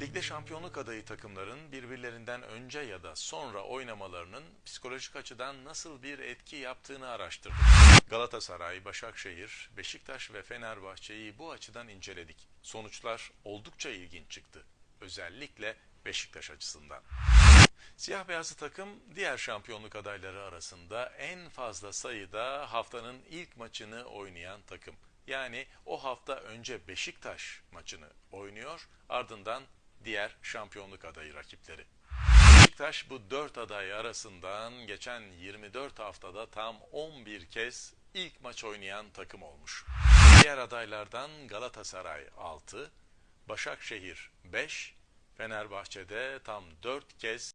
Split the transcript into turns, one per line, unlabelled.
Ligde şampiyonluk adayı takımların birbirlerinden önce ya da sonra oynamalarının psikolojik açıdan nasıl bir etki yaptığını araştırdık. Galatasaray, Başakşehir, Beşiktaş ve Fenerbahçe'yi bu açıdan inceledik. Sonuçlar oldukça ilginç çıktı. Özellikle Beşiktaş açısından. Siyah beyazlı takım diğer şampiyonluk adayları arasında en fazla sayıda haftanın ilk maçını oynayan takım. Yani o hafta önce Beşiktaş maçını oynuyor, ardından diğer şampiyonluk adayı rakipleri. Beşiktaş bu dört aday arasından geçen 24 haftada tam 11 kez ilk maç oynayan takım olmuş. Diğer adaylardan Galatasaray 6, Başakşehir 5, Fenerbahçe'de tam 4 kez